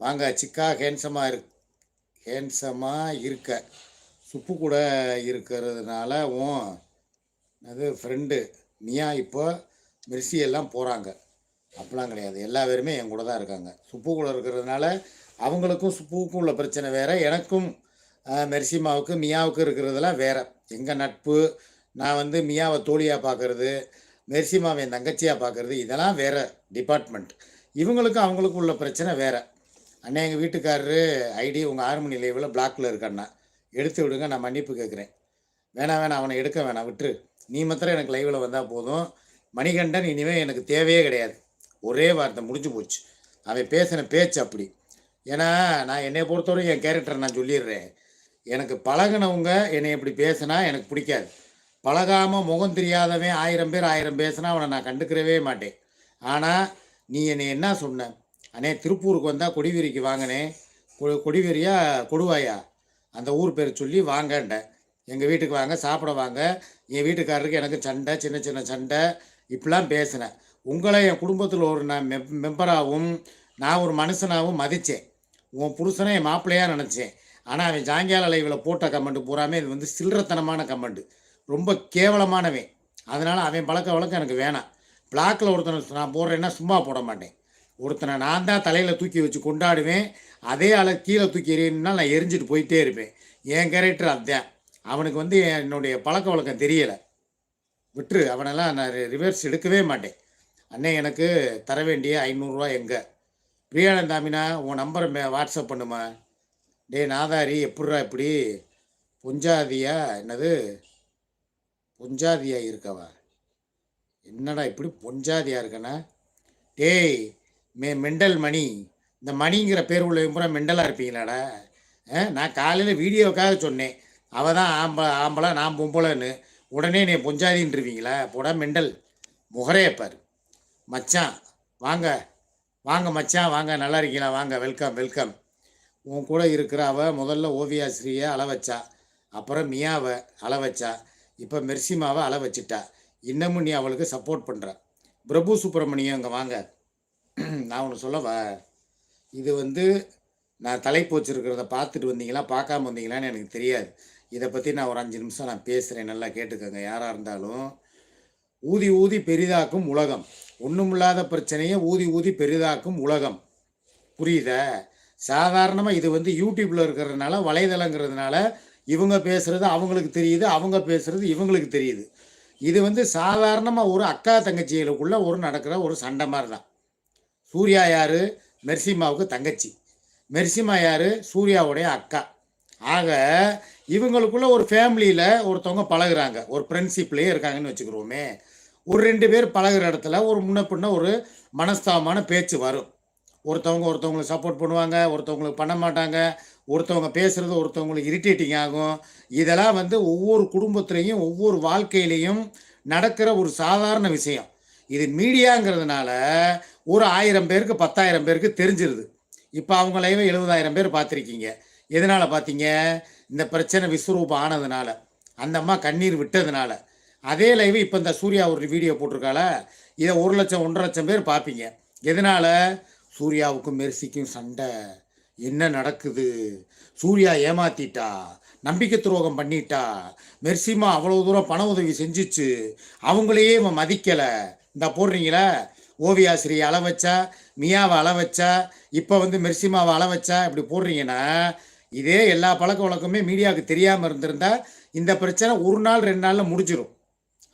வாங்க சிக்கா ஹேண்ட்ஸமாக இரு ஹேண்ட்ஸமாக இருக்க. சுப்பு கூட இருக்கிறதுனால உன் அது ஃப்ரெண்டு மியா இப்போ மெர்சி எல்லாம் போகிறாங்க அப்படிலாம் கிடையாது. எல்லா பேருமே என் கூட தான் இருக்காங்க. சுப்பு கூட இருக்கிறதுனால அவங்களுக்கும் சுப்புவுக்கும் உள்ள பிரச்சனை வேறு. எனக்கும் மெர்சிமாவுக்கும் மியாவுக்கும் இருக்கிறதெல்லாம் வேறு. எங்கள் நட்பு நான் வந்து மியாவை தோழியாக பார்க்குறது மெர்சிமாவை என் தங்கச்சியாக பார்க்குறது இதெல்லாம் வேறு டிபார்ட்மெண்ட் இவங்களுக்கும் அவங்களுக்கும் உள்ள பிரச்சனை வேறு. அண்ணே எங்கள் வீட்டுக்காரரு ஐடி உங்கள் ஆறு லைவில் பிளாக்ல இருக்கண்ணா எடுத்து விடுங்க நான் மன்னிப்பு கேட்குறேன் வேணாம் வேணாம் அவனை எடுக்க வேணாம் விட்டுரு. நீ மாத்திரம் எனக்கு லைவில் வந்தால் போதும். மணிகண்டன் இனிமேல் எனக்கு தேவையே கிடையாது. ஒரே வார்த்தை முடிஞ்சு போச்சு. அவன் பேசின பேச்சு அப்படி. ஏன்னா நான் என்னை பொறுத்தவரை என் கேரக்டரை நான் சொல்லிடுறேன். எனக்கு பழகுனவங்க என்னை இப்படி பேசினா எனக்கு பிடிக்காது. பழகாமல் முகம் தெரியாதவன் ஆயிரம் பேர் ஆயிரம் பேசினா அவனை நான் கண்டுக்கிறவே மாட்டேன். ஆனால் நீ என்னை என்ன சொன்ன? அண்ணே திருப்பூருக்கு வந்தால் கொடிவேரிக்கு வாங்கினே கொடிவேரியா கொடுவாயா? அந்த ஊர் பேர் சொல்லி வாங்கண்டேன் எங்கள் வீட்டுக்கு வாங்க சாப்பிட வாங்க. என் வீட்டுக்காரருக்கு எனக்கு சண்டை சின்ன சின்ன சண்டை. இப்படிலாம் பேசினேன். உங்களை என் குடும்பத்தில் ஒரு நான் மெம் மெம்பராகவும் நான் ஒரு மனுஷனாகவும் மதித்தேன் உன் புருஷனை என் மாப்பிள்ளையாக நினச்சேன். ஆனால் அவன் ஜாங்கியால லைவில் போட்ட கமெண்ட் பூராமே இது வந்து சில்லறத்தனமான கமெண்ட். ரொம்ப கேவலமானவன். அதனால் அவன் பழக்க வழக்கம் எனக்கு வேணாம். பிளாக்கில் ஒருத்தனை நான் போடுறேன்னா சும்மா போட மாட்டேன். ஒருத்தனை நான் தான் தலையில் தூக்கி வச்சு கொண்டாடுவேன் அதே ஆளை கீழே தூக்கி எறியணும்னா நான் எரிஞ்சிட்டு போயிட்டே இருப்பேன். என் கேரக்டர் அதுதான் அவனுக்கு வந்து என்னுடைய பழக்க வழக்கம் தெரியலை. விட்டுரு அவனெல்லாம் நான் ரிவர்ஸ் எடுக்கவே மாட்டேன். அண்ணே எனக்கு தர வேண்டிய ஐநூறுரூவா எங்கே? பிரியானந்தாமினா உன் நம்பரை மே வாட்ஸ்அப் பண்ணுமா? டேய் நாதாரி எப்பட்றா இப்படி? பொஞ்சாதியா என்னது? பொஞ்சாதியா இருக்கவா? என்னடா இப்படி பொஞ்சாதியா இருக்கண்ணா டேய் மே மெண்டல் மணி. இந்த மணிங்கிற பேர் உள்ள பூரா மெண்டலாக இருப்பீங்களாடா. ஆ, நான் காலையில் வீடியோவுக்காக சொன்னேன். அவ தான் ஆம்ப ஆம்பளை நான் பொம்பளைன்னு. உடனே நீ பொஞ்சாதின்றிருவீங்களா போடா மெண்டல். முகரையப்பார் மச்சான் வாங்க. வாங்க மச்சான் வாங்க. நல்லா இருக்கீங்களா? வாங்க வெல்கம் வெல்கம். உன் கூட இருக்கிற அவ முதல்ல ஓவியாசிரியை அள வச்சா. அப்புறம் மியாவை அள வச்சா. இப்போ மெர்சிமாவை அள வச்சிட்டா. இன்னமும் நீ அவளுக்கு சப்போர்ட் பண்ணுற பிரபு சுப்பிரமணியம் இங்கே வாங்க. நான் ஒன்று சொல்லவா? இது வந்து நான் தலைப்பு வச்சிருக்கிறத பார்த்துட்டு வந்தீங்களா? பார்க்காம வந்தீங்களான்னு எனக்கு தெரியாது. இதை பற்றி நான் ஒரு அஞ்சு நிமிஷம் நான் பேசுகிறேன் நல்லா கேட்டுக்கோங்க. யாராக இருந்தாலும். ஊதி ஊதி பெரிதாக்கும் உலகம். ஒன்றுமில்லாத பிரச்சனையை ஊதி ஊதி பெரிதாக்கும் உலகம். புரியுதா? சாதாரணமாக இது வந்து யூடியூப்பில் இருக்கிறதுனால வலைதளங்கிறதுனால இவங்க பேசுகிறது அவங்களுக்கு தெரியுது அவங்க பேசுகிறது இவங்களுக்கு தெரியுது. இது வந்து சாதாரணமாக ஒரு அக்கா தங்கச்சிகளுக்குள்ள ஒரு நடக்கிற ஒரு சண்டை மாதிரி தான் சூர்யா யாரு? மெர்சிமாவுக்கு தங்கச்சி. மெர்சிமா யாரு? சூர்யாவுடைய அக்கா. ஆக இவங்களுக்குள்ள ஒரு ஃபேமிலியில் ஒருத்தவங்க பழகுறாங்க. ஒரு ஃப்ரெண்ட்ஷிப்லேயே இருக்காங்கன்னு வச்சுக்கிறோமே. ஒரு ரெண்டு பேர் பழகுற இடத்துல ஒரு முன்ன பின்ன ஒரு மனஸ்தாபமான பேச்சு வரும். ஒருத்தவங்க ஒருத்தவங்களுக்கு சப்போர்ட் பண்ணுவாங்க ஒருத்தவங்களுக்கு பண்ண மாட்டாங்க ஒருத்தவங்க பேசுகிறது ஒருத்தவங்களுக்கு இரிட்டேட்டிங் ஆகும். இதெல்லாம் வந்து ஒவ்வொரு குடும்பத்துலேயும் ஒவ்வொரு வாழ்க்கையிலையும் நடக்கிற ஒரு சாதாரண விஷயம். இது மீடியாங்கிறதுனால ஒரு ஆயிரம் பேருக்கு பத்தாயிரம் பேருக்கு தெரிஞ்சிருது. இப்போ அவங்க எழுபதாயிரம் பேர் பார்த்துருக்கீங்க. எதனால் பார்த்தீங்க? இந்த பிரச்சனை விஸ்வரூபம் ஆனதுனால. அந்த அம்மா கண்ணீர் விட்டதுனால. அதே லைவ் இப்போ இந்த சூர்யா ஒரு வீடியோ போட்டிருக்கால இதை ஒரு லட்சம் ஒன்றரை லட்சம் பேர் பார்ப்பீங்க. எதனால்? சூர்யாவுக்கும் மெர்சிக்கும் சண்டை. என்ன நடக்குது? சூர்யா ஏமாத்திட்டா? நம்பிக்கை துரோகம் பண்ணிட்டா? மெர்சிமா அவ்வளோ தூரம் பண உதவி செஞ்சுச்சு. அவங்களையே இவன் மதிக்கலை. இந்த போடுறீங்களா? ஓவியாசிரியை அள வச்சா மியாவை அள வச்சா இப்போ வந்து மெர்சிமாவை அள வச்சா இப்படி போடுறீங்கன்னா இதே எல்லா பழக்க வழக்கமே மீடியாவுக்கு தெரியாமல் இருந்திருந்தா இந்த பிரச்சனை ஒரு நாள் ரெண்டு நாளில் முடிஞ்சிடும்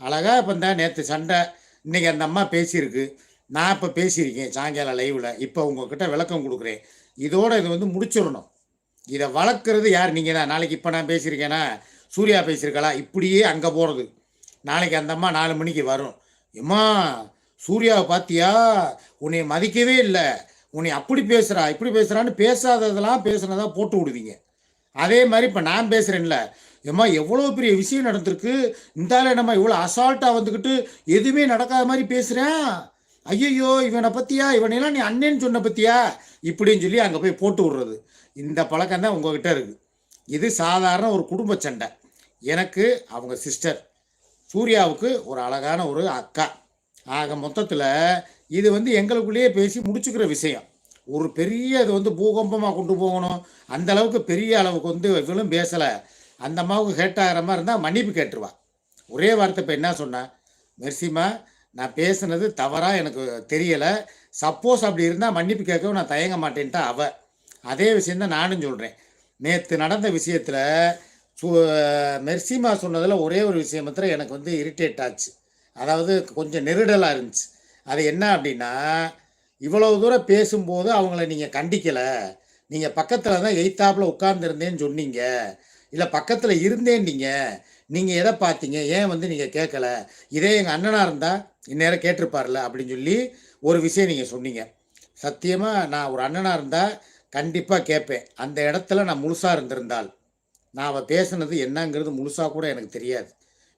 அழகாக இப்போ இந்த நேற்று சண்டை இன்றைக்கி அந்த அம்மா பேசியிருக்கு. நான் இப்போ பேசியிருக்கேன் சாயங்காலம் லைவில் இப்போ உங்ககிட்ட விளக்கம் கொடுக்குறேன். இதோட இது வந்து முடிச்சிடணும். இதை வளர்க்குறது யார்? நீங்கள் தான். நாளைக்கு இப்போ நான் பேசியிருக்கேன்னா சூர்யா பேசியிருக்கலாம் இப்படியே அங்கே போகிறது நாளைக்கு அந்த அம்மா நாலு மணிக்கு வரும். எம்மா சூர்யாவை பார்த்தியா உன்னை மதிக்கவே இல்லை. உன்னை அப்படி பேசுகிறா இப்படி பேசுகிறான்னு பேசாததெல்லாம் பேசுனதா போட்டு விடுவீங்க. அதே மாதிரி இப்போ நான் பேசுகிறேன்ல ஏம்மா எவ்வளோ பெரிய விஷயம் நடந்திருக்கு? இந்தால நம்ம என்னம்மா இவ்வளோ அசால்ட்டாக வந்துக்கிட்டு எதுவுமே நடக்காத மாதிரி பேசுகிறேன் ஐயையோ இவனை பற்றியா இவனையெல்லாம் நீ அண்ணேன்னு சொன்ன பற்றியா இப்படின்னு சொல்லி அங்கே போய் போட்டு விடுறது. இந்த பழக்கம் தான் உங்ககிட்ட இருக்குது இது சாதாரண ஒரு குடும்ப சண்டை. எனக்கு அவங்க சிஸ்டர் சூர்யாவுக்கு ஒரு அழகான ஒரு அக்கா. ஆக மொத்தத்தில் இது வந்து எங்களுக்குள்ளேயே பேசி முடிச்சுக்கிற விஷயம். ஒரு பெரிய இது வந்து பூகம்பமாக கொண்டு போகணும். அந்த அளவுக்கு பெரிய அளவுக்கு வந்து இவளும் பேசலை. அந்த அம்மாவுக்கு ஹேட் ஆகிற மாதிரி இருந்தால் மன்னிப்பு கேட்டுருவா. ஒரே வார்த்தை இப்போ என்ன சொன்னேன் மெர்சிமா நான் பேசுனது தவறாக எனக்கு தெரியலை. சப்போஸ் அப்படி இருந்தால் மன்னிப்பு கேட்கவும் நான் தயங்க மாட்டேன்ட்டா அவ. அதே விஷயந்தான் நானும் சொல்கிறேன் நேற்று நடந்த விஷயத்தில் சு மெர்சிமா சொன்னதில் ஒரே ஒரு விஷயம் மாத்திரம் எனக்கு வந்து இரிட்டேட் ஆச்சு. அதாவது கொஞ்சம் நெருடலாக இருந்துச்சு. அது என்ன அப்படின்னா இவ்வளவு தூரம் பேசும்போது அவங்கள நீங்கள் கண்டிக்கலை. நீங்கள் பக்கத்தில் தான் எய்த்தாப்பில் உட்கார்ந்துருந்தேன்னு சொன்னீங்க. இல்லை பக்கத்தில் இருந்தேன் நீங்கள் நீங்கள் எதை பார்த்தீங்க? ஏன் வந்து நீங்கள் கேட்கல? இதே எங்கள் அண்ணனாக இருந்தால் இந்நேரம் கேட்டிருப்பார்ல அப்படின்னு சொல்லி ஒரு விஷயம் நீங்கள் சொன்னீங்க. சத்தியமாக நான் ஒரு அண்ணனாக இருந்தால் கண்டிப்பாக கேட்பேன். அந்த இடத்துல நான் முழுசாக இருந்திருந்தால். நான் அவள் பேசுனது என்னங்கிறது முழுசாக கூட எனக்கு தெரியாது.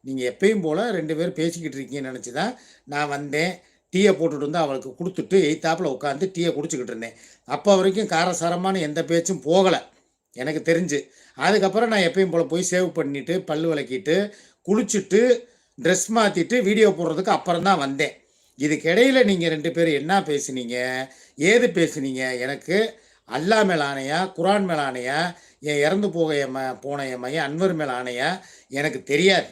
நீங்கள் எப்பயும் போல் ரெண்டு பேரும் பேசிக்கிட்டு இருக்கீங்கன்னு நினச்சி தான் நான் வந்தேன். டீயை போட்டுட்டு வந்து அவளுக்கு கொடுத்துட்டு எய்த்தாப்பில் உட்காந்து டீயை குடிச்சிக்கிட்டு இருந்தேன். அப்போ வரைக்கும் காரசாரமான எந்த பேச்சும் போகலை. எனக்கு தெரிஞ்சு. அதுக்கப்புறம் நான் எப்பயும் போல் போய் சேவ் பண்ணிவிட்டு பல் விளக்கிட்டு குளிச்சுட்டு ட்ரெஸ் மாற்றிட்டு வீடியோ போடுறதுக்கு அப்புறம் தான் வந்தேன். இதுக்கிடையில் நீங்கள் ரெண்டு பேரும் என்ன பேசுனீங்க? ஏது பேசுனீங்க? எனக்கு அல்லா மேலானையா குரான் மேலானையா என் இறந்து போக என் போன என் மையன் அன்வர் மேல் ஆணையா எனக்கு தெரியாது.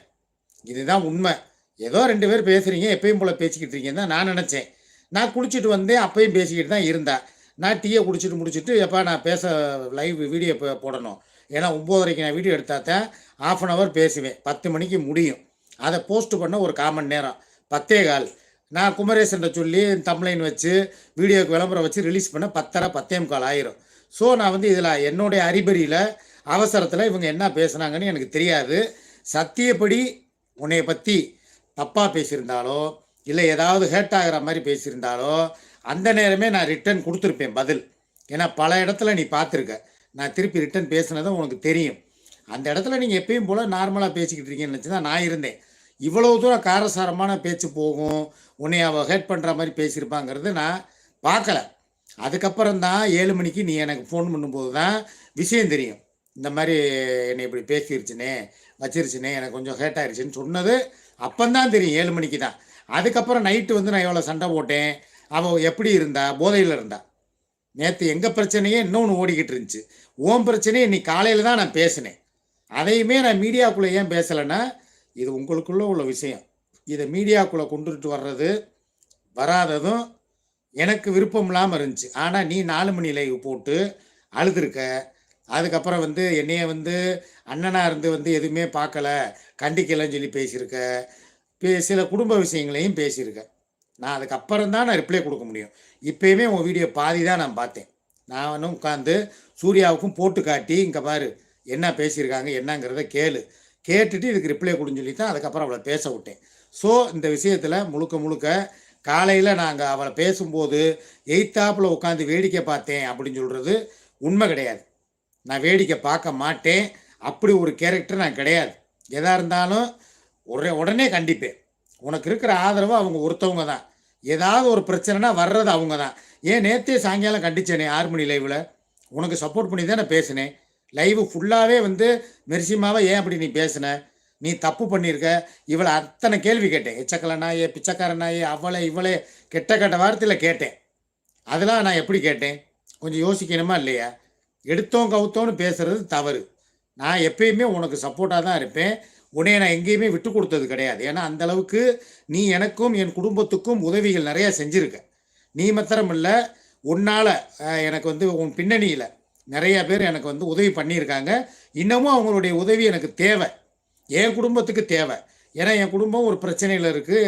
இதுதான் உண்மை. ஏதோ ரெண்டு பேர் பேசுகிறீங்க எப்பயும் போல் பேசிக்கிட்டு இருக்கீங்கன்னு தான் நான் நினச்சேன். நான் குளிச்சுட்டு வந்தேன் அப்பயும் பேசிக்கிட்டு தான் இருந்தேன். நான் டீயை குடிச்சிட்டு முடிச்சுட்டு எப்போ நான் பேச லைவ் வீடியோ போ- போடணும். ஏன்னா ஒம்போதரைக்கு நான் வீடியோ எடுத்தா தான் ஆஃப் அன் ஹவர் பேசுவேன். பத்து மணிக்கு முடியும். அதை போஸ்ட் பண்ண ஒரு காமன் நேரம். பத்தே கால். நான் குமரேசன்ட்ட சொல்லி தம்ப்ளைன் வச்சு வீடியோக்கு விளம்பரம் வச்சு ரிலீஸ் பண்ண பத்தரை பத்தே கால் ஆயிரும். ஸோ நான் வந்து இதில் என்னுடைய அறிபறியில் அவசரத்தில் இவங்க என்ன பேசுனாங்கன்னு எனக்கு தெரியாது. சத்தியப்படி உன்னைய பற்றி தப்பாக பேசியிருந்தாலோ இல்லை ஏதாவது ஹேட் ஆகிற மாதிரி பேசியிருந்தாலோ அந்த நேரமே நான் ரிட்டர்ன் கொடுத்துருப்பேன் பதில். ஏன்னா பல இடத்துல நீ பார்த்துருக்க. நான் திருப்பி ரிட்டர்ன் பேசுனதும் உனக்கு தெரியும். அந்த இடத்துல நீங்கள் எப்பயும் போல் நார்மலாக பேசிக்கிட்டு இருக்கீங்கன்னு நினச்சி தான் நான் இருந்தேன். இவ்வளோ தூரம் காரசாரமான பேச்சு போகும். உன்னை அவள் ஹேட் பண்ணுற மாதிரி பேசியிருப்பாங்கிறது நான் பார்க்கல. அதுக்கப்புறம் தான் ஏழு மணிக்கு நீ எனக்கு ஃபோன் பண்ணும்போது தான் விஷயம் தெரியும். இந்த மாதிரி என்னை இப்படி பேசிருச்சுனே வச்சிருச்சுனே எனக்கு கொஞ்சம் ஹேட் ஆயிருச்சுன்னு சொன்னது அப்பந்தான் தெரியும் ஏழு மணிக்கு தான் அதுக்கப்புறம் நைட்டு வந்து நான் எவ்வளோ சண்டை போட்டேன். அவள் எப்படி இருந்தா? போதையில் இருந்தா. நேற்று எங்கள் பிரச்சனையே இன்னொன்று ஓடிக்கிட்டு இருந்துச்சு. ஓம் பிரச்சனையே இன்னைக்கு காலையில் தான் நான் பேசினேன். அதையுமே நான் மீடியாக்குள்ளே ஏன் பேசலைன்னா இது உங்களுக்குள்ளே உள்ள விஷயம். இதை மீடியாக்குள்ளே கொண்டுட்டு வர்றது வராததும் எனக்கு விருப்பம் இல்லாமல் இருந்துச்சு. ஆனால் நீ நாலு மணி லைவ் போட்டு அழுதுருக்க. அதுக்கப்புறம் வந்து என்னைய வந்து அண்ணனாக இருந்து வந்து எதுவுமே பார்க்கல கண்டிக்கலைன்னு சொல்லி பேசியிருக்க. பே- சில குடும்ப விஷயங்களையும் பேசியிருக்க. நான் அதுக்கப்புறம் தான் நான் ரிப்ளை கொடுக்க முடியும். இப்போயுமே உன் வீடியோ பாதி தான் நான் பார்த்தேன். நான் உட்காந்து சூர்யாவுக்கும் போட்டு காட்டி இங்கே பாரு என்ன பேசியிருக்காங்க என்னங்கிறத கேளு. கேட்டுட்டு இதுக்கு ரிப்ளை கொடுன்னு சொல்லி தான் அதுக்கப்புறம் அவளை பேச விட்டேன். ஸோ இந்த விஷயத்தில் முழுக்க முழுக்க காலையில் நாங்கள் அவளை பேசும்போது எயித்தாப்பில் உட்காந்து வேடிக்கை பார்த்தேன் அப்படின்னு சொல்கிறது உண்மை கிடையாது. நான் வேடிக்கை பார்க்க மாட்டேன். அப்படி ஒரு கேரக்டர் நான் கிடையாது. எதாக இருந்தாலும் உடனே உடனே கண்டிப்பேன். உனக்கு இருக்கிற ஆதரவு அவங்க ஒருத்தவங்க தான். ஏதாவது ஒரு பிரச்சனைனா வர்றது அவங்க தான். ஏன் நேற்றே சாயங்காலம் கண்டிச்சேனே ஆறு மணி லைவில்? உனக்கு சப்போர்ட் பண்ணி தான் நான் பேசினேன். லைவ் ஃபுல்லாகவே வந்து மெர்சிமாவை ஏன் அப்படி நீ பேசின? நீ தப்பு பண்ணியிருக்க. இவளை அத்தனை கேள்வி கேட்டேன். எச்சக்கல நாயே பிச்சைக்கார நாயே அவளை இவளே கெட்ட கெட்ட வார்த்தையில் கேட்டேன். அதெல்லாம் நான் எப்படி கேட்டேன்? கொஞ்சம் யோசிக்கணுமா இல்லையா? எடுத்தோம் கவுத்தோன்னு பேசுறது தவறு. நான் எப்பயுமே உனக்கு சப்போர்ட்டாக தான் இருப்பேன். உன்னைய நான் எங்கேயுமே விட்டு கொடுத்தது கிடையாது. ஏன்னா அந்தளவுக்கு நீ எனக்கும் என் குடும்பத்துக்கும் உதவிகள் நிறையா செஞ்சுருக்க. நீ மாத்திரம் இல்லை உன்னால் எனக்கு வந்து உன் பின்னணியில் நிறைய பேர் எனக்கு வந்து உதவி பண்ணியிருக்காங்க. இன்னமும் அவங்களுடைய உதவி எனக்கு தேவை. என் குடும்பத்துக்கு தேவை. ஏன்னா என் குடும்பம் ஒரு பிரச்சனையில் இருக்குது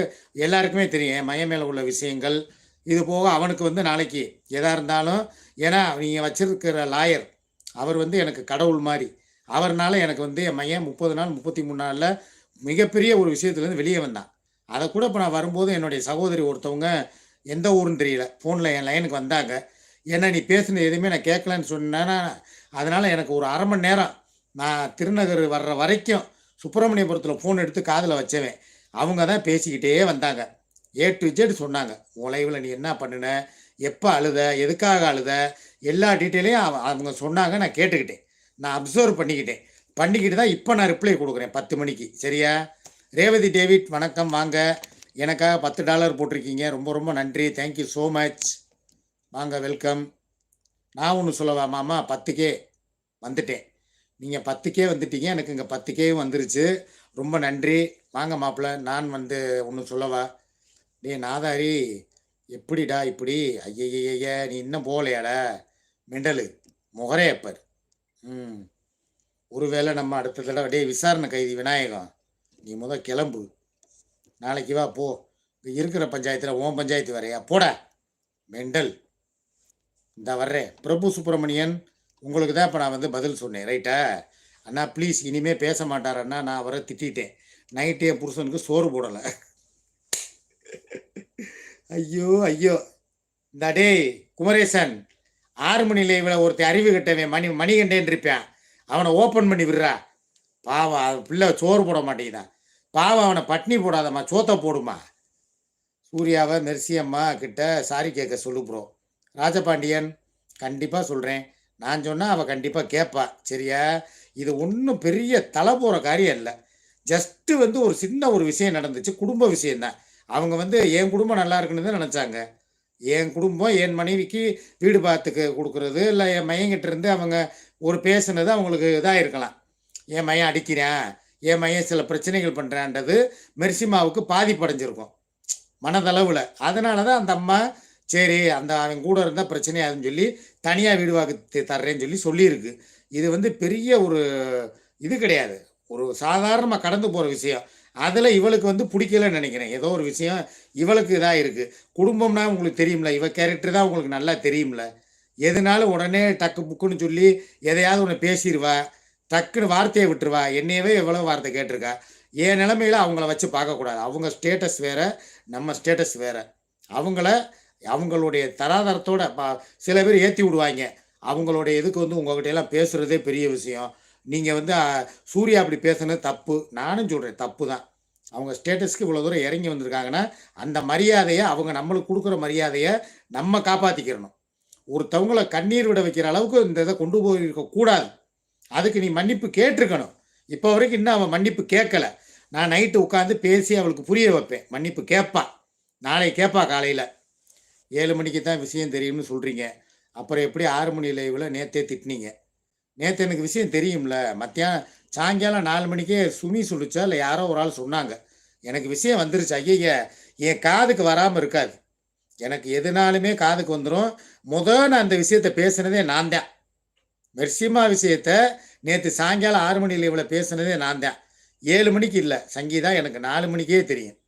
எல்லாருக்குமே தெரியும். என் மையம் மேலே உள்ள விஷயங்கள். இது போக அவனுக்கு வந்து நாளைக்கு எதாக இருந்தாலும் ஏன்னா நீங்கள் வச்சுருக்கிற லாயர் அவர் வந்து எனக்கு கடவுள் மாதிரி. அவர்னால எனக்கு வந்து என் மையம் முப்பது நாள் முப்பத்தி மூணு நாளில் மிகப்பெரிய ஒரு விஷயத்துலேருந்து வெளியே வந்தான். அதை கூட இப்போ நான் வரும்போது என்னுடைய சகோதரி ஒருத்தவங்க எந்த ஊருன்னு தெரியல. ஃபோனில் என் லைனுக்கு வந்தாங்க. ஏன்னா நீ பேசின எதுவுமே நான் கேட்கலன்னு சொன்னேன்னா அதனால் எனக்கு ஒரு அரை மணி நேரம் நான் திருநகர் வர்ற வரைக்கும் சுப்பிரமணியபுரத்தில் ஃபோன் எடுத்து காதில் வச்சவன். அவங்க தான் பேசிக்கிட்டே வந்தாங்க. ஏ டு ஜெட் சொன்னாங்க. உழைவில் நீ என்ன பண்ணுன? எப்போ அழுத? எதுக்காக அழுத? எல்லா டீட்டெயிலையும் அவங்க சொன்னாங்க. நான் கேட்டுக்கிட்டேன். நான் அப்சர்வ் பண்ணிக்கிட்டேன். பண்ணிக்கிட்டு தான் இப்போ நான் ரிப்ளை கொடுக்குறேன். பத்து மணிக்கு. சரியா? ரேவதி டேவிட் வணக்கம். வாங்க. எனக்காக பத்து டாலர் போட்டிருக்கீங்க. ரொம்ப ரொம்ப நன்றி. தேங்க்யூ ஸோ மச் வாங்க வெல்கம் நான் ஒன்று சொல்லவா மாமா? பத்துக்கே. வந்துட்டேன். நீங்கள் பத்துக்கே வந்துட்டீங்க. எனக்கு இங்கே பத்துக்கேவும் வந்துருச்சு. ரொம்ப நன்றி. வாங்க மாப்பிள்ள நான் வந்து ஒன்று சொல்லவா? டேய் நாதாரி எப்படிடா இப்படி? ஐயய்ய நீ இன்னும் போகலையாடா? மெண்டலு முகரையப்பர் ம். ஒருவேளை நம்ம அடுத்த தடவை டே விசாரணை கைதி விநாயகம் நீ முத கிளம்பு. நாளைக்கு வா போ. இருக்கிற பஞ்சாயத்தில் ஓன் பஞ்சாயத்து வரையா போட. மெண்டல். இந்த வர்றேன் பிரபு சுப்பிரமணியன் உங்களுக்கு தான் இப்போ நான் வந்து பதில் சொன்னேன் ரைட்டா அண்ணா ப்ளீஸ் இனிமே பேச மாட்டார் அண்ணா நான் அவரை திட்டிட்டேன். நைட்டே புருஷனுக்கு சோறு போடலை. ஐயோ ஐயோ. இந்த டேய் குமரேசன் ஆறு மணியில் இவளை ஒருத்தன் அறிவு கட்டவன் மணி மணிகண்டேன் இருப்பேன். அவனை ஓப்பன் பண்ணி விடுறா. பாவம் அது பிள்ளை சோறு போட மாட்டேங்குதான் பாவம் அவனை பட்னி போடாதம்மா சோத்தை போடுமா? சூர்யாவை மெர்சி அம்மா கிட்ட சாரி கேட்க சொல்லு ப்ரோ ராஜபாண்டியன் கண்டிப்பாக சொல்கிறேன் நான் சொன்னால் அவள் கண்டிப்பாக கேட்பா சரியா? இது ஒன்றும் பெரிய தலை போகிற காரியம் இல்லை. ஜஸ்ட்டு வந்து ஒரு சின்ன ஒரு விஷயம் நடந்துச்சு. குடும்ப விஷயந்தான் அவங்க வந்து என் குடும்பம் நல்லா இருக்குன்னு தான் நினச்சாங்க. என் குடும்பம் என் மனைவிக்கு வீடு பார்த்துக்கு கொடுக்குறது இல்லை என் மையங்கிட்ட இருந்து அவங்க ஒரு பேசுனது அவங்களுக்கு இதாக இருக்கலாம். என் மையன் அடிக்கிறேன். என் மையன் சில பிரச்சனைகள் பண்ணுறான்றது மெர்சிமாவுக்கு பாதிப்படைஞ்சிருக்கும். மனதளவில். அதனால தான் அந்த அம்மா சரி அந்த அவன் கூட இருந்தால் பிரச்சனையாதுன்னு சொல்லி தனியாக வீடு வாக்கு தர்றேன்னு சொல்லி சொல்லியிருக்கு. இது வந்து பெரிய ஒரு இது கிடையாது. ஒரு சாதாரணமாக கடந்து போகிற விஷயம். அதில் இவளுக்கு வந்து பிடிக்கலன்னு நினைக்கிறேன். ஏதோ ஒரு விஷயம் இவளுக்கு இதாக இருக்குது குடும்பம்னா உங்களுக்கு தெரியும்ல. இவ கேரக்டர் தான் உங்களுக்கு நல்லா தெரியும்ல. எதுனாலும் உடனே டக்கு புக்குன்னு சொல்லி எதையாவது ஒன்று பேசிடுவா டக்குன்னு வார்த்தையை விட்டுருவா. என்னையவே எவ்வளோ வார்த்தை கேட்டிருக்கா. என் நிலமையில அவங்கள வச்சு பார்க்கக்கூடாது. அவங்க ஸ்டேட்டஸ் வேறு நம்ம ஸ்டேட்டஸ் வேறு. அவங்கள அவங்களுடைய தராதரத்தோட ப சில பேர் ஏற்றி விடுவாங்க. அவங்களுடைய இதுக்கு வந்து உங்ககிட்ட எல்லாம் பேசுகிறதே பெரிய விஷயம். நீங்கள் வந்து சூர்யா அப்படி பேசுனது தப்பு. நானும் சொல்கிறேன் தப்பு தான். அவங்க ஸ்டேட்டஸ்க்கு இவ்வளோ தூரம் இறங்கி வந்திருக்காங்கன்னா அந்த மரியாதையை அவங்க நம்மளுக்கு கொடுக்குற மரியாதையை நம்ம காப்பாற்றிக்கிறணும் ஒருத்தவங்களை கண்ணீர் விட வைக்கிற அளவுக்கு இந்த இதை கொண்டு போயிருக்க கூடாது. அதுக்கு நீ மன்னிப்பு கேட்டிருக்கணும். இப்போ வரைக்கும் இன்னும் அவன் மன்னிப்பு கேட்கல. நான் நைட்டு உட்காந்து பேசி அவளுக்கு புரிய வைப்பேன். மன்னிப்பு கேட்பா. நாளை கேட்பா காலையில். ஏழு மணிக்கு தான் விஷயம் தெரியும்னு சொல்கிறீங்க அப்புறம் எப்படி ஆறு மணி லைவில் நேத்தே திட்டினீங்க? நேற்று எனக்கு விஷயம் தெரியும்ல. மத்தியானம் சாயங்காலம் நாலு மணிக்கே சுமி சொல்லிச்சா? இல்லை யாரோ ஒரு ஆள் சொன்னாங்க. எனக்கு விஷயம் வந்துருச்சு. ஐய என் காதுக்கு வராமல் இருக்காது. எனக்கு எதுனாலுமே காதுக்கு வந்துடும் முத நான் அந்த விஷயத்த பேசுனதே நான் தான். மெர்சிமா விஷயத்த நேற்று சாயங்காலம் ஆறு மணி லைவில் பேசுனதே நான் தான். ஏழு மணிக்கு இல்லை. சங்கீதா எனக்கு நாலு மணிக்கே தெரியும்.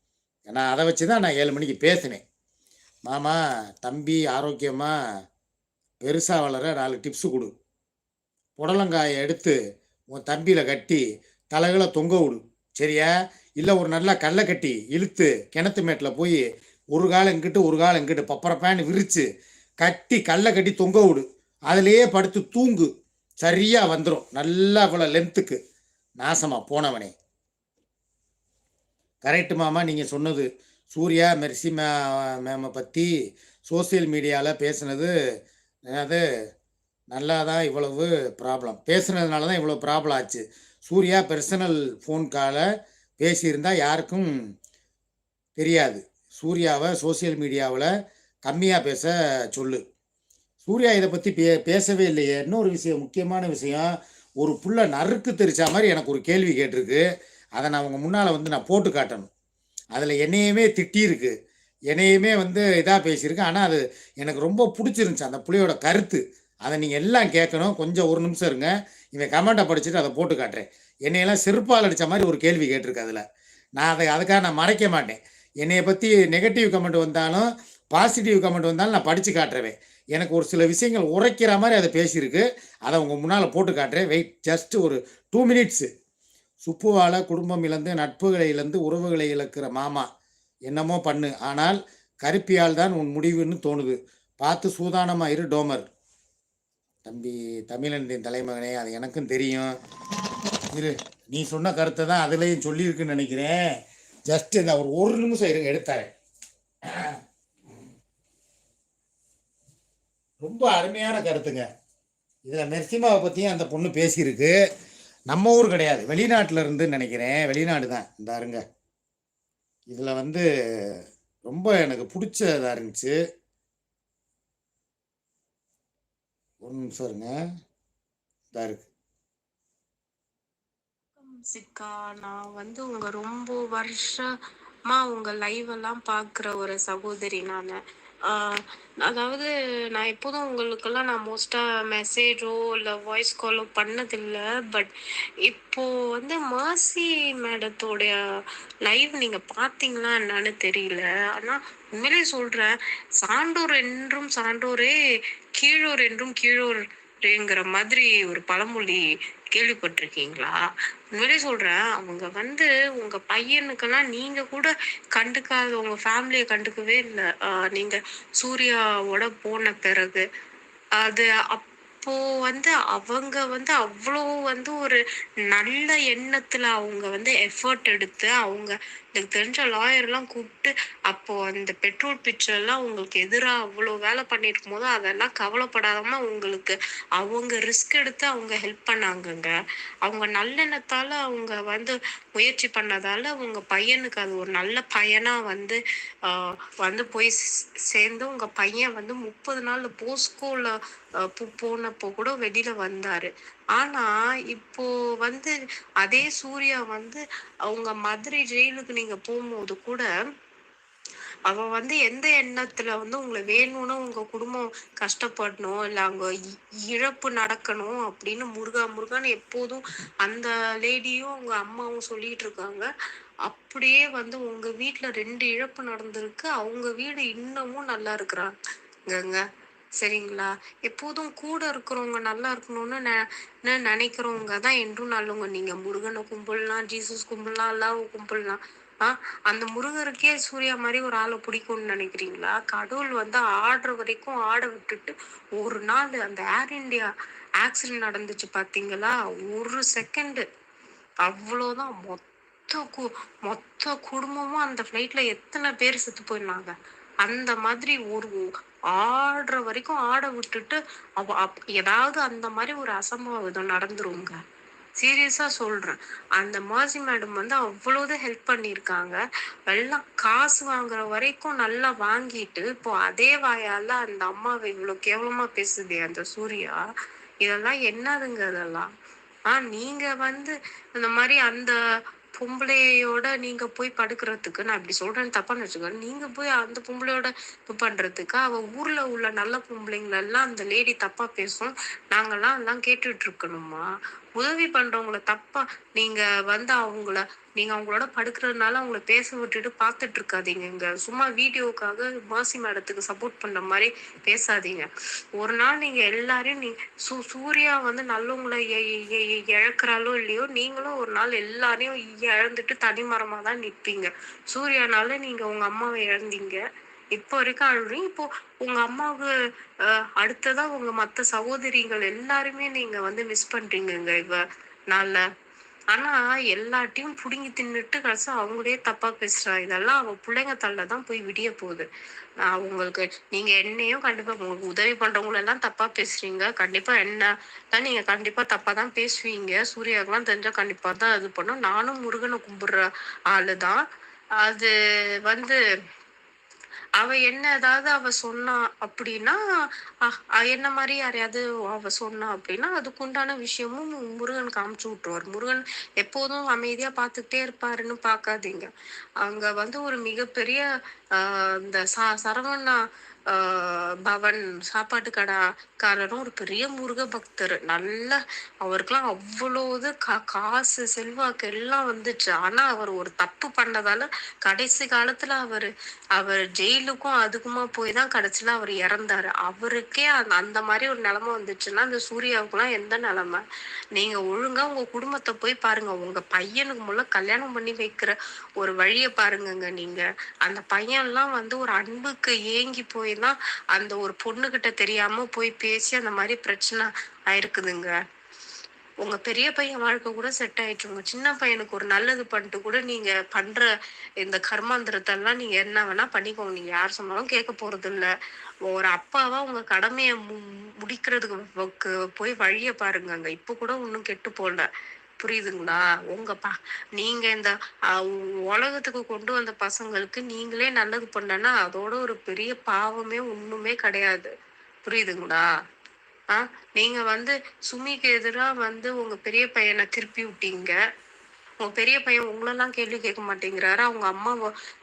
நான் அதை வச்சு தான் நான் ஏழு மணிக்கு பேசினேன். மாமா தம்பி ஆரோக்கியமாக பெருசாக வளர நாலு டிப்ஸு கொடு. புடலங்காயை எடுத்து உன் தம்பியில் கட்டி தலைகளை தொங்க விடு. சரியா? இல்லை ஒரு நல்லா கல்லை கட்டி இழுத்து கிணத்து மேட்டில் போய் ஒரு காலம் இங்கிட்டு ஒரு காலம் இங்கிட்டு பப்பரப்பேன்னு விரித்து கட்டி கல்லை கட்டி தொங்க விடு. அதுலேயே படுத்து தூங்கு. சரியாக வந்துடும் நல்லா இவ்வளோ லென்த்துக்கு நாசமாக போனவனே. கரெக்டு மாமா நீங்கள் சொன்னது சூர்யா மெர்சி மே மேமை பற்றி சோஷியல் மீடியாவில் பேசுனது அது நல்லா தான் இவ்வளவு ப்ராப்ளம் பேசுனதுனால தான் இவ்வளோ ப்ராப்ளம் ஆச்சு. சூர்யா பர்சனல் ஃபோன் காலை பேசியிருந்தால் யாருக்கும் தெரியாது. சூர்யாவை சோஷியல் மீடியாவில் கம்மியாக பேச சொல்லு. சூர்யா இதை பற்றி பே பேசவே இல்லையே. இன்னொரு விஷயம் முக்கியமான விஷயம் ஒரு புள்ள நறுக்கு தெரிச்சா மாதிரி எனக்கு ஒரு கேள்வி கேட்டிருக்கு. அதை நான் அவங்க முன்னால் வந்து நான் போட்டு காட்டணும். அதில் என்னையுமே திட்டியிருக்கு. என்னையுமே வந்து இதாக பேசியிருக்கு. ஆனால் அது எனக்கு ரொம்ப பிடிச்சிருந்துச்சு. அந்த புள்ளையோட கருத்து. அதை நீங்கள் எல்லாம் கேட்கணும். கொஞ்சம் ஒரு நிமிஷம் இருங்க. இவன் கமெண்ட்டை படிச்சுட்டு அதை போட்டு காட்டுறேன். என்னையெல்லாம் செருப்பால் அடித்த மாதிரி ஒரு கேள்வி கேட்டிருக்கு அதில். நான் அதை அதுக்காக நான் மறைக்க மாட்டேன். என்னையை பற்றி நெகட்டிவ் கமெண்ட் வந்தாலும் பாசிட்டிவ் கமெண்ட் வந்தாலும் நான் படித்து காட்டுறவேன். எனக்கு ஒரு சில விஷயங்கள் உரைக்கிற மாதிரி அதை பேசியிருக்கு. அதை உங்கள் முன்னால் போட்டு காட்டுறேன். வெயிட் ஜஸ்ட் ஒரு டூ மினிட்ஸு சுப்புவால குடும்பம் இழந்து நட்புகளை இழந்து உறவுகளை இழக்கிற மாமா. என்னமோ பண்ணு. ஆனால் கருப்பியால் தான் உன் முடிவுன்னு தோணுது. பார்த்து சூதானமாக இரு டோமர். தம்பி தமிழனின் தலைமகனே அது எனக்கும் தெரியும். இரு நீ சொன்ன கருத்தை தான் அதுலேயும் சொல்லியிருக்குன்னு நினைக்கிறேன். ஜஸ்ட் இந்த ஒரு ஒரு நிமிஷம் இருங்க எடுத்தாரேன் ரொம்ப அருமையான கருத்துங்க. இதில் நரசிம்மாவை பற்றியும் அந்த பொண்ணு பேசியிருக்கு. நம்ம ஊர் கிடையாது. வெளிநாட்டில் இருந்து நினைக்கிறேன். வெளிநாடு தான் இந்தாருங்க இதில் வந்து ரொம்ப எனக்கு பிடிச்சதாக இருந்துச்சு. ஒரு நிமிஷம் இருங்க. இருக்கு. சிக்கா. நான் வந்து உங்க ரொம்ப வருஷமா உங்க லைவ் எல்லாம் பாக்குற ஒரு சகோதரி நானு. அதாவது நான் எப்போதும் உங்களுக்கெல்லாம் நான் மோஸ்ட்டாக மெசேஜோ இல்லை வாய்ஸ் காலோ பண்ணதில்லை. பட் இப்போ வந்து மாசி மேடத்தோடைய லைவ் நீங்கள் பார்த்தீங்களா என்னன்னு தெரியல. ஆனால் உண்மையிலே சொல்றேன் சான்றோர் என்றும் சான்றோரே கீழோர் என்றும் கீழோரேங்கிற மாதிரி ஒரு பழமொழி கேள்விப்பட்டிருக்கீங்களா? உண்மையிலே சொல்றேன். அவங்க வந்து உங்க பையனுக்கெல்லாம் நீங்க கூட கண்டுக்காத உங்க ஃபேமிலியை கண்டுக்கவே இல்லை. நீங்க சூர்யாவோட போன பிறகு. அது அப்போ வந்து அவங்க வந்து அவ்வளோ வந்து ஒரு நல்ல எண்ணத்துல அவங்க வந்து எஃபர்ட் எடுத்து அவங்க எனக்கு தெரிஞ்ச லாயர்லாம் கூப்பிட்டு அப்போ அந்த பெட்ரோல் பிக்சர் எல்லாம் உங்களுக்கு எதிராக அவ்வளோ வேலை பண்ணிருக்கும் போது அதெல்லாம் கவலைப்படாம உங்களுக்கு அவங்க ரிஸ்க் எடுத்து அவங்க ஹெல்ப் பண்ணாங்கங்க. அவங்க நல்லெண்ணத்தால அவங்க வந்து முயற்சி பண்ணதால உங்க பையனுக்கு அது ஒரு நல்ல பையனா வந்து வந்து போய் சே- சேர்ந்து உங்க பையன் வந்து முப்பது நாள் போஸ்கோல போனப்போ கூட வெளியில வந்தாரு. ஆனா இப்போ வந்து அதே சூர்யா வந்து அவங்க மதுரை ஜெயிலுக்கு நீங்க போகும்போது கூட அவ வந்து எந்த எண்ணத்துல வந்து உங்களை வேணும்னு உங்க குடும்பம் கஷ்டப்படணும் இல்ல அவங்க இ- இழப்பு நடக்கணும் அப்படின்னு முருகா முருகான்னு எப்போதும் அந்த லேடியும் உங்க அம்மாவும் சொல்லிட்டு இருக்காங்க. அப்படியே வந்து உங்க வீட்டுல ரெண்டு இழப்பு நடந்திருக்கு. அவங்க வீடு இன்னமும் நல்லா இருக்கிறாங்கங்க. சரிங்களா? எப்போதும் கூட இருக்கிறவங்க நல்லா இருக்கணும்னு நெ- நினைக்கிறவங்க தான் என்றும் நல்லவங்க. நீங்க முருகனை கும்பிடலாம் ஜீசஸ் கும்பிடலாம் அல்லாஹ் கும்பிடலாம். ஆஹ் அந்த முருகருக்கே சூர்யா மாதிரி ஒரு ஆளை பிடிக்கும்னு நினைக்கிறீங்களா? கடவுள் வந்து ஆடுற வரைக்கும் ஆட விட்டுட்டு ஒரு நாள் அந்த ஏர் இண்டியா ஆக்சிடென்ட் நடந்துச்சு பாத்தீங்களா? ஒரு செகண்ட் அவ்வளவுதான். மொத்த மொத்த குடும்பமும் அந்த ஃப்ளைட்ல எத்தனை பேர் செத்து போயிருந்தாங்க அந்த மாதிரி ஒரு ஆடுற வரைக்கும் ஆட விட்டுட்டு அவ ஏதாவது அந்த மாதிரி ஒரு அசம்பாவிதம் நடந்துருங்க. சீரியஸா சொல்றேன். அந்த மாசி மேடம் வந்து அவ்வளவு ஹெல்ப் பண்ணியிருக்காங்க. எல்லாம் காசு வாங்குற வரைக்கும் நல்லா வாங்கிட்டு இப்போ அதே வாயால அந்த அம்மாவை இவ்வளவு கேவலமா பேசுதே அந்த சூர்யா. இதெல்லாம் என்னதுங்க இதெல்லாம்? ஆஹ் நீங்க வந்து இந்த மாதிரி அந்த பொம்பளையோட நீங்க போய் படுக்கிறதுக்கு நான் இப்படி சொல்றேன்னு தப்பா வச்சுக்கோங்க. நீங்க போய் அந்த பொம்பளையோட இது பண்றதுக்கு அவ ஊர்ல உள்ள நல்ல பொம்பளைங்களெல்லாம் அந்த லேடி தப்பா பேசும். நாங்கெல்லாம் எல்லாம் கேட்டுட்டு இருக்கணுமா? உதவி பண்றவங்கள தப்பா நீங்க வந்து அவங்கள நீங்க அவங்களோட படுக்கிறதுனால அவங்கள பேச விட்டுட்டு பார்த்துட்டு இருக்காதீங்க. இங்க சும்மா வீடியோக்காக மாசி மேடத்துக்கு சப்போர்ட் பண்ண மாதிரி பேசாதீங்க. ஒரு நாள் நீங்க எல்லாரையும் நீ சூ சூர்யா வந்து நல்லவங்களை எ- இழக்கிறாளோ இல்லையோ நீங்களும் ஒரு நாள் எல்லாரையும் இழந்துட்டு தனிமரமா தான் நிற்பீங்க சூர்யானால நீங்க உங்க அம்மாவை இழந்தீங்க. இப்போ வரைக்கும் அழுறீங்க இப்போ உங்க அம்மாவுக்கு அடுத்ததா உங்க மத்த சகோதரிகள் எல்லாருமே நீங்க வந்து மிஸ் பண்றீங்கங்க இவ நாள்ல. ஆனா எல்லாத்தையும் புடுங்கி தின்னுட்டு கடைசி அவங்களே தப்பா பேசுறா இதெல்லாம் அவ பிள்ளைங்க தள்ள தான் போய் விடிய போகுது. நான் உங்களுக்கு நீங்க என்னையும் கண்டிப்பா உங்களுக்கு உதவி பண்றவங்கள எல்லாம் தப்பா பேசுறீங்க. கண்டிப்பா என்ன தான் நீங்க கண்டிப்பா தப்பா தான் பேசுவீங்க. சூர்யாவுக்குலாம் தெரிஞ்சா கண்டிப்பா தான் இது பண்ணும். நானும் முருகனை கும்பிடுற ஆளுதான். அது வந்து அவ என்ன ஏதாவது அவ சொன்னா அப்படின்னா அஹ், என்ன மாதிரி யாரையாவது அவ சொன்னா அப்படின்னா அதுக்குண்டான விஷயமும் முருகன் காமிச்சு விட்டுருவார். முருகன் எப்போதும் அமைதியா பார்த்துக்கிட்டே இருப்பாருன்னு பாக்காதீங்க அங்க வந்து ஒரு மிகப்பெரிய ஆஹ் இந்த ச சரவணா பவன் சாப்பாட்டு கடைக்காரரும் ஒரு பெரிய முருக பக்தர். நல்ல அவருக்கெல்லாம் அவ்வளவு கா காசு செல்வாக்கு எல்லாம் வந்துச்சு. ஆனா அவர் ஒரு தப்பு பண்ணதால கடைசி காலத்துல அவர் அவர் ஜெயிலுக்கும் அதுக்குமா போய் தான் கடைசியில அவர் இறந்தாரு. அவருக்கே அந்த அந்த மாதிரி ஒரு நிலைமை வந்துச்சுன்னா அந்த சூர்யாவுக்குலாம் எந்த நிலைமை? நீங்க ஒழுங்கா உங்க குடும்பத்தை போய் பாருங்க. உங்க பையனுக்கு முள்ள கல்யாணம் பண்ணி வைக்கிற ஒரு வழியை பாருங்கங்க நீங்க. அந்த பையன்லாம் வந்து ஒரு அன்புக்கு ஏங்கி போய் தான் அந்த ஒரு பொண்ணுகிட்ட தெரியாம போய் பேசி அந்த மாதிரி பிரச்சனை ஆயிருக்குதுங்க. உங்க பெரிய பையன் வாழ்க்கை கூட செட் ஆயிடுச்சு உங்க சின்ன பையனுக்கு ஒரு நல்லது பண்ணிட்டு கூட நீங்க பண்ற இந்த கர்மாந்திரத்தை எல்லாம் நீங்க என்ன வேணா பண்ணிக்கோங்க. நீங்க யார் சொன்னாலும் கேட்க போறது இல்ல ஒரு அப்பாவா உங்க கடமையை மு- முடிக்கிறதுக்கு போய் வழிய பாருங்கங்க இப்ப கூட ஒண்ணும் கெட்டு போல புரியுதுங்களா? உங்க பா நீங்க இந்த உலகத்துக்கு கொண்டு வந்த பசங்களுக்கு நீங்களே நல்லது பண்ணனா அதோட ஒரு பெரிய பாவமே ஒண்ணுமே கிடையாது. புரியுதுங்களா? ஆ நீங்க வந்து சுமிக்கு எதிராக வந்து உங்க பெரிய பையனை திருப்பி விட்டீங்க. உங்க பெரிய பையன் உங்களெல்லாம் கேள்வி கேட்க மாட்டேங்கிறாரு. அவங்க அம்மா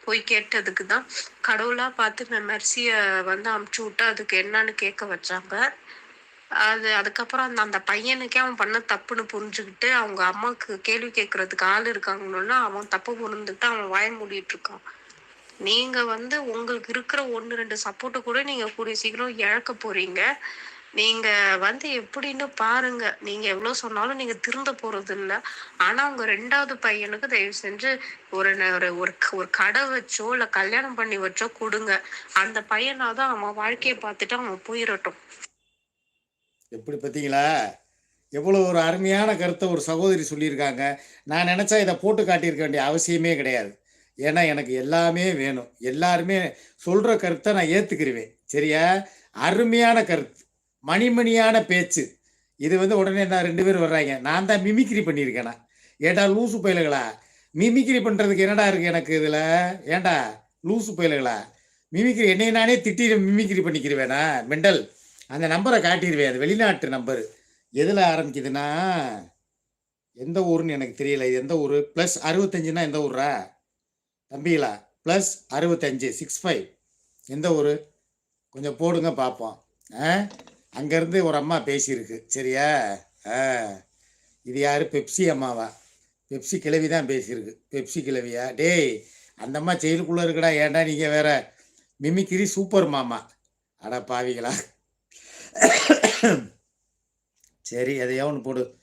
போய் கேட்டதுக்கு தான் கடவுளா பார்த்து மெர்சிய வந்து அமுச்சு விட்டு அதுக்கு என்னன்னு கேட்க வச்சாங்க. அது அதுக்கப்புறம் அந்த அந்த பையனுக்கே அவன் பண்ண தப்புன்னு புரிஞ்சுக்கிட்டு அவங்க அம்மாவுக்கு கேள்வி கேட்கறதுக்கு ஆள் இருக்காங்கன்னு அவன் தப்பு புரிஞ்சுக்கிட்டு அவன் வாய மூடிட்டு இருக்கான் நீங்க வந்து உங்களுக்கு இருக்கிற ஒன்று ரெண்டு சப்போர்ட்டை கூட நீங்க கூடிய சீக்கிரம் இழக்க போறீங்க. நீங்க வந்து எப்படின்னு பாருங்க. நீங்க எவ்வளவு சொன்னாலும் நீங்க திருந்த போறது இல்ல ஆனா உங்க ரெண்டாவது பையனுக்கு தயவு செஞ்சு ஒரு ந- ஒரு ஒரு ஒரு கடை வச்சோ இல்ல கல்யாணம் பண்ணி வச்சோ கொடுங்க. அந்த பையனாதான் அவன் வாழ்க்கையை பார்த்துட்டு அவன் போயிடட்டும் எப்படி பார்த்தீங்களா? எவ்வளோ ஒரு அருமையான கருத்தை ஒரு சகோதரி சொல்லியிருக்காங்க. நான் நினச்சா இதை போட்டு காட்டியிருக்க வேண்டிய அவசியமே கிடையாது. ஏன்னா எனக்கு எல்லாமே வேணும். எல்லாருமே சொல்கிற கருத்தை நான் ஏற்றுக்கிருவேன் சரியா? அருமையான கருத்து. மணிமணியான பேச்சு. இது வந்து உடனே நான் ரெண்டு பேர் வர்றாங்க. நான் தான் மிமிக்ரி பண்ணியிருக்கேனா? ஏண்டா லூசு பயலுகளா? மிமிக்ரி பண்ணுறதுக்கு என்னடா இருக்குது எனக்கு இதில்? ஏண்டா லூசு பயலுகளா? மிமிக்ரி என்னை நானே திட்டி மிமிக்ரி பண்ணிக்கிருவேனா? மெண்டல். அந்த நம்பரை காட்டிடுவேன் அது வெளிநாட்டு நம்பர். எதில் ஆரம்பிக்குதுன்னா எந்த ஊருன்னு எனக்கு தெரியல இது எந்த ஊர்? ப்ளஸ் அறுபத்தஞ்சுனா எந்த ஊரா தம்பிகளா? ப்ளஸ் அறுபத்தஞ்சு சிக்ஸ் ஃபைவ் எந்த ஊர்? கொஞ்சம் போடுங்க பார்ப்போம் ஆ? அங்கேருந்து ஒரு அம்மா பேசியிருக்கு சரியா? ஆ. இது யார்? பெப்சி அம்மாவா? பெப்சி கிழவி தான் பேசியிருக்கு பெப்சி கிழவியா? டேய் அந்த அம்மா செயலுக்குள்ளே இருக்கடா ஏன்டா நீங்கள் வேற? மிமிக்கிரி சூப்பர் மாமா. அட பாவிகளா. சரி எதையோ ஒன்று போடு.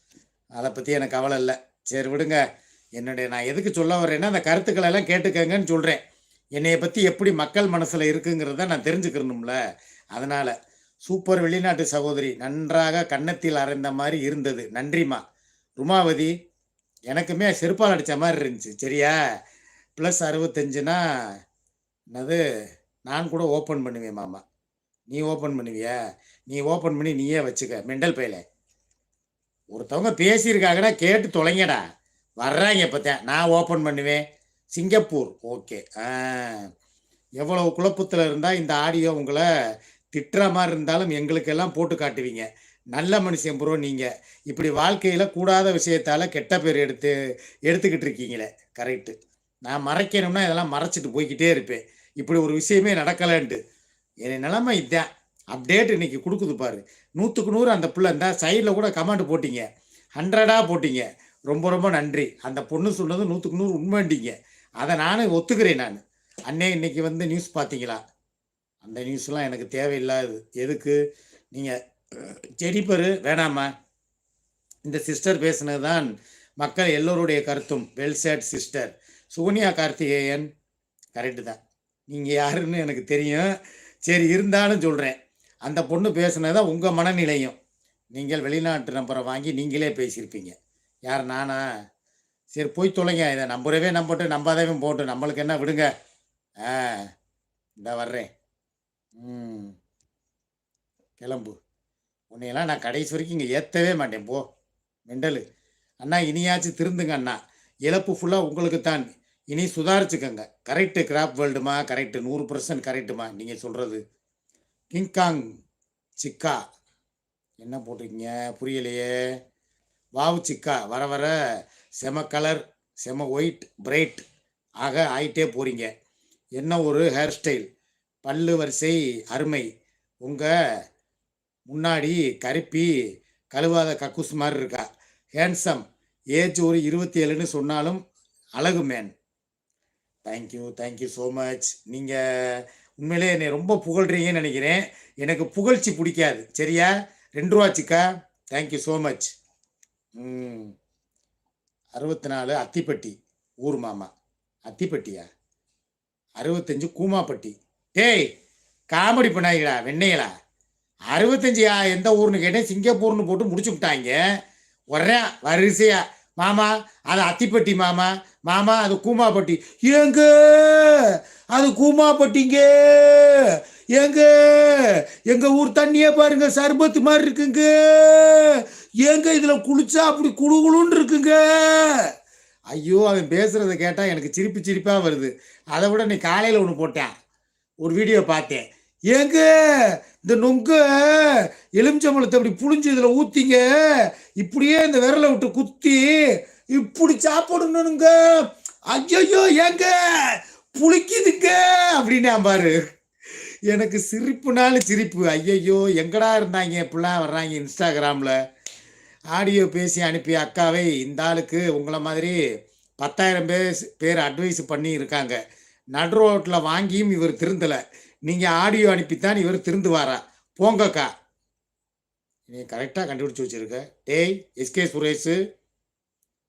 அதை பற்றி எனக்கு கவலை இல்லை. சரி விடுங்க. என்னுடைய நான் எதுக்கு சொல்ல வரேன்னா அந்த கருத்துக்களை எல்லாம் கேட்டுக்கங்கன்னு சொல்கிறேன் என்னைய பற்றி எப்படி மக்கள் மனசில் இருக்குங்கிறத நான் தெரிஞ்சுக்கிறணும்ல. அதனால் சூப்பர் வெளிநாட்டு சகோதரி நன்றாக கன்னத்தில் அறைந்த மாதிரி இருந்தது. நன்றிம்மா. ருமாவதி எனக்குமே செருப்பால் அடித்த மாதிரி இருந்துச்சு. சரியா? ப்ளஸ் அறுபத்தஞ்சுனா என்னது நான் கூட ஓப்பன் பண்ணுவேன் மாமா. நீ ஓப்பன் பண்ணுவியா? நீ ஓப்பன் பண்ணி நீயே வச்சுக்க. மெண்டல் பையல. ஒருத்தவங்க பேசியிருக்காங்கன்னா கேட்டு தொலைங்கடா. வர்றாங்க இப்போத்தான் நான் ஓப்பன் பண்ணுவேன். சிங்கப்பூர். ஓகே. எவ்வளோ எவ்வளவு குழப்பத்தில் இருந்தால் இந்த ஆடியோ உங்களை திட்டுற மாதிரி இருந்தாலும் எங்களுக்கெல்லாம் போட்டு காட்டுவீங்க. நல்ல மனுஷன் ப்ரோ நீங்கள் இப்படி வாழ்க்கையில் கூடாத விஷயத்தால் கெட்ட பேர் எடுத்து எடுத்துக்கிட்டு இருக்கீங்களே. கரெக்டு நான் மறைக்கணும்னா இதெல்லாம் மறைச்சிட்டு போய்க்கிட்டே இருப்பேன். இப்படி ஒரு விஷயமே நடக்கலைன்ட்டு. என் நிலைமை இதான். அப்டேட் இன்னைக்கு கொடுக்குது பாரு. நூற்றுக்கு நூறு அந்த பிள்ளை இருந்தால் சைடில் கூட கமெண்ட் போட்டிங்க. ஹண்ட்ரடாக போட்டிங்க. ரொம்ப ரொம்ப நன்றி. அந்த பொண்ணு சொன்னது நூற்றுக்கு நூறு உண்மைண்டிங்க அதை நானும் ஒத்துக்கிறேன் நான். அண்ணே இன்னைக்கு வந்து நியூஸ் பார்த்தீங்களா? அந்த நியூஸ்லாம் எனக்கு தேவையில்லாது. எதுக்கு? நீங்கள் ஜெனிபரு வேணாமா? இந்த சிஸ்டர் பேசுனது தான் மக்கள் எல்லோருடைய கருத்தும். Well said sister Sonia Karthikeyan. Correct தான். நீங்கள் யாருன்னு எனக்கு தெரியும். சரி இருந்தாலும் சொல்கிறேன் அந்த பொண்ணு பேசுனதான் உங்கள் மனநிலையும். நீங்கள் வெளிநாட்டு நம்பரை வாங்கி நீங்களே பேசியிருப்பீங்க. யார் நானா? சரி போய் தொலைங்க. இதை நம்புறவே நம்பட்டு நம்பாதவே போட்டு. நம்மளுக்கு என்ன விடுங்க? ஆ இந்த வர்றேன். ம். கிளம்பு. உன்னையெல்லாம் நான் கடைசி வரைக்கும் இங்கே ஏற்றவே மாட்டேன். போ. மெண்டலு. அண்ணா இனியாச்சும் திருந்துங்க அண்ணா. இழப்பு ஃபுல்லாக உங்களுக்கு தான் இனி சுதாரிச்சுக்கங்க. கரெக்டு கிராப் வேர்ல்டுமா கரெக்டு நூறு பர்சன்ட் கரெக்டுமா நீங்கள் சொல்கிறது கிங்காங் சிக்கா என்ன போட்டிருக்கீங்க? புரியலையே. வாவு சிக்கா வர வர செம கலர் செம ஒயிட் பிரைட் ஆக ஆயிட்டே போகிறீங்க என்ன ஒரு ஹேர் ஸ்டைல் பல்லு வரிசை அருமை. உங்கள் முன்னாடி கருப்பி கழுவாத கக்கூஸ் மாதிரி இருக்கா? ஹேண்ட்ஸம் ஏஜ் ஒரு இருபத்தி ஏழுன்னு சொன்னாலும் அழகு man thank you thank you so much நீங்கள் உண்மையிலே என்னை ரொம்ப புகழ்றீங்கன்னு நினைக்கிறேன். எனக்கு புகழ்ச்சி பிடிக்காது. சரியா? ரெண்டு ரூபா சிக்கா. தேங்க்யூ ஸோ மச் ம். அறுபத்தி நாலு அத்திப்பட்டி. ஊர் மாமா. அத்திப்பட்டியா? அறுபத்தஞ்சு கூமாப்பட்டி. டேய் காமெடி பண்ணாதீங்களா வெண்ணையலா. அறுபத்தஞ்சு எந்த ஊர்னு கேட்டேன் சிங்கப்பூர்னு போட்டு முடிச்சு விட்டாங்க. ஒரே வரிசையா. மாமா அது அத்திப்பட்டி மாமா. மாமா அது கூமாப்பட்டி. ஏங்க அது கூமாப்பட்டிங்க. ஏங்க எங்க ஊர் தண்ணியே பாருங்க சர்பத்து மாதிரி இருக்குங்க. ஏங்க இதுல குளிச்சா அப்படி குழுகுழுன்னு இருக்குங்க. ஐயோ அவன் பேசுறத கேட்டா எனக்கு சிரிப்பு சிரிப்பா வருது. அதை விட நீ காலையில ஒன்று போட்டேன். ஒரு வீடியோ பார்த்தேன். ஏங்க இந்த நொங்க எலுமிச்சம்பழத்தை இப்படி புளிஞ்சு இதில் ஊற்றிங்க இப்படியே இந்த விரலை விட்டு குத்தி இப்படி சாப்பிடணுங்க. ஐயோ ஏங்க புளிக்குதுங்க அப்படின்னு பாரு. எனக்கு சிரிப்புனாலும் சிரிப்பு. ஐயையோ எங்கடா இருந்தாங்க? இப்படிலாம் வர்றாங்க இன்ஸ்டாகிராமில். ஆடியோ பேசி அனுப்பி அக்காவை இந்த ஆளுக்கு உங்களை மாதிரி பத்தாயிரம் பேர் பேர் அட்வைஸ் பண்ணி இருக்காங்க நடு ரோட்டில் வாங்கியும் இவர் திருந்தலை. நீங்கள் ஆடியோ அனுப்பித்தான் இவர் திருந்துவாரா? போங்கக்கா. நீ கரெக்டாக கண்டுபிடிச்சி வச்சுருக்க. டேய் எஸ்கே சுரேஷு.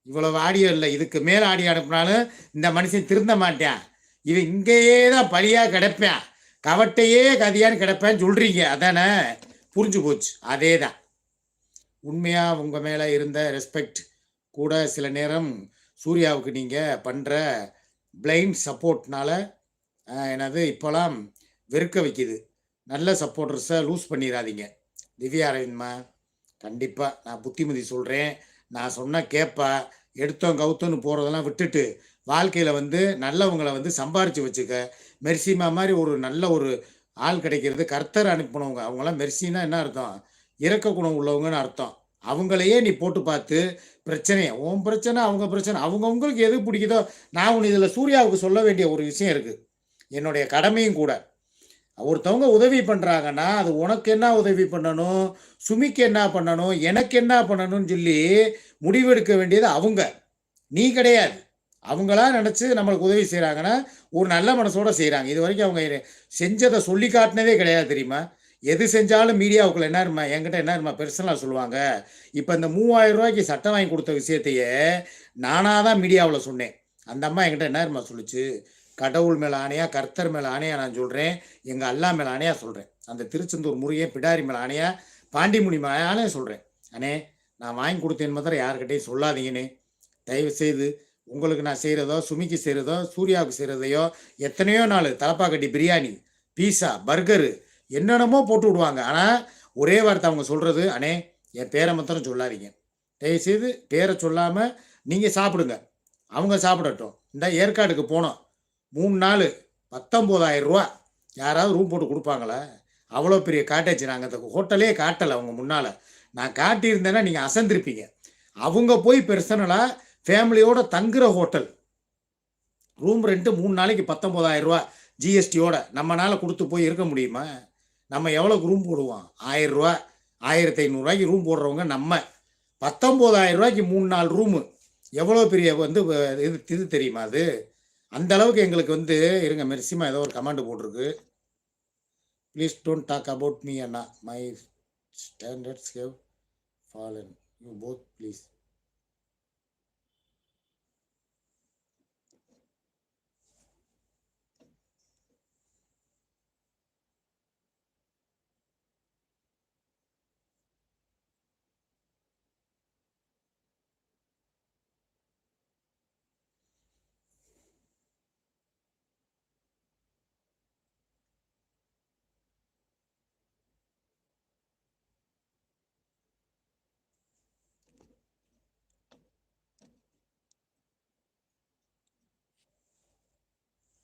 இவ்வளவு ஆடியோ இல்லை. இதுக்கு மேலே ஆடியோ அனுப்புனாலும் இந்த மனுஷன் திருந்த மாட்டேன். இவன் இங்கேயே தான் பழியாக கிடப்பேன். கவட்டையே கதியான்னு கிடப்பேன்னு சொல்கிறீங்க அதானே? புரிஞ்சு போச்சு. அதே தான் உண்மையாக உங்கள் மேலே இருந்த ரெஸ்பெக்ட் கூட சில நேரம் சூர்யாவுக்கு நீங்கள் பண்ணுற பிளைண்ட் சப்போர்ட்னால என்னது இப்போலாம் வெறுக்க வைக்குது. நல்ல சப்போர்ட்டர்ஸை லூஸ் பண்ணிடாதீங்க திவ்யா அரவிந்த்மா கண்டிப்பாக நான் புத்திமதி சொல்கிறேன் நான் சொன்னால் கேட்பா எடுத்தோம் கவுத்தோன்னு போகிறதெல்லாம் விட்டுட்டு வாழ்க்கையில் வந்து நல்லவங்களை வந்து சம்பாரித்து வச்சுக்க. மெர்சிமா மாதிரி ஒரு நல்ல ஒரு ஆள் கிடைக்கிறது கர்த்தர் அனுப்பினவங்க. அவங்களாம் மெர்சின்னா என்ன அர்த்தம்? இறக்க குணம் உள்ளவங்கன்னு அர்த்தம். அவங்களையே நீ போட்டு பார்த்து பிரச்சனையை உன் பிரச்சனை அவங்க பிரச்சனை அவங்கவுங்களுக்கு எது பிடிக்குதோ நான் உன் இதில் சூர்யாவுக்கு சொல்ல வேண்டிய ஒரு விஷயம் இருக்குது என்னுடைய கடமையும் கூட. ஒருத்தவங்க உதவி பண்ணுறாங்கன்னா அது உனக்கு என்ன உதவி பண்ணணும்? சுமிக்கு என்ன பண்ணணும்? எனக்கு என்ன பண்ணணும்னு சொல்லி முடிவெடுக்க வேண்டியது அவங்க. நீ கிடையாது. அவங்களா நினச்சி நம்மளுக்கு உதவி செய்கிறாங்கன்னா ஒரு நல்ல மனசோட செய்கிறாங்க இது வரைக்கும் அவங்க செஞ்சதை சொல்லி காட்டினதே கிடையாது தெரியுமா? எது செஞ்சாலும் மீடியாவுக்குள்ள என்ன இருமா என்கிட்ட என்ன இருமா பெர்சனலாக சொல்லுவாங்க. இப்போ இந்த மூவாயிரம் ரூபாய்க்கு சட்டம் வாங்கி கொடுத்த விஷயத்தையே நானாக தான் மீடியாவில் சொன்னேன். அந்த அம்மா என்கிட்ட என்ன இருமா சொல்லிச்சு? கடவுள் மேலே ஆணையா கர்த்தர் மேலே ஆணையா நான் சொல்கிறேன் எங்கள் அல்லா மேலே ஆணையா சொல்கிறேன் அந்த திருச்செந்தூர் முருகே பிடாரி மேலே ஆணையா பாண்டிமுனி மேலே சொல்கிறேன் அண்ணே நான் வாங்கி கொடுத்தேன் மாத்திரம் யாருக்கிட்டையும் சொல்லாதீங்கண்ணே. தயவு செய்து உங்களுக்கு நான் செய்கிறதோ சுமிக்கு செய்கிறதோ சூர்யாவுக்கு செய்கிறதையோ எத்தனையோ நாள் தலப்பாக்கட்டி பிரியாணி பீஸா பர்கரு என்னென்னமோ போட்டு விடுவாங்க. ஆனால் ஒரே வார்த்தை அவங்க சொல்கிறது அண்ணே என் பேரை மாத்திரம் சொல்லாதீங்க. தயவு செய்து பேரை சொல்லாமல் நீங்கள் சாப்பிடுங்க. அவங்க சாப்பிடட்டும். இந்த ஏற்காடுக்கு போனோம். மூணு நாள் பத்தொம்போதாயிரம் ரூபா. யாராவது ரூம் போட்டு கொடுப்பாங்களா? அவ்வளோ பெரிய காட்டேஜ் நாங்கள் அந்த ஹோட்டலே காட்டலை அவங்க முன்னால். நான் காட்டியிருந்தேன்னா நீங்கள் அசந்திருப்பீங்க. அவங்க போய் பெர்சனலாக ஃபேமிலியோடு தங்குற ஹோட்டல் ரூம் ரெண்ட்டு மூணு நாளைக்கு பத்தொம்போதாயிரம் ரூபா. ஜிஎஸ்டியோட நம்மளால் கொடுத்து போய் இருக்க முடியுமா? நம்ம எவ்வளோக்கு ரூம் போடுவோம்? ஆயிரம் ரூபா. ஆயிரத்தி ஐநூறுரூவாய்க்கு ரூம் போடுறவங்க நம்ம. பத்தொம்போதாயிரம் ரூபாய்க்கு மூணு நாள் ரூமு எவ்வளோ பெரிய வந்து இது இது தெரியுமா அது? அந்த அளவுக்கு எங்களுக்கு வந்து இருங்க மெர்சிமா ஏதோ ஒரு கமாண்டு போட்டிருக்கு. Please don't talk about me Anna. My standards have fallen you both please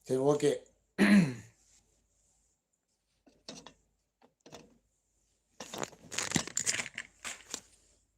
சரி ஓகே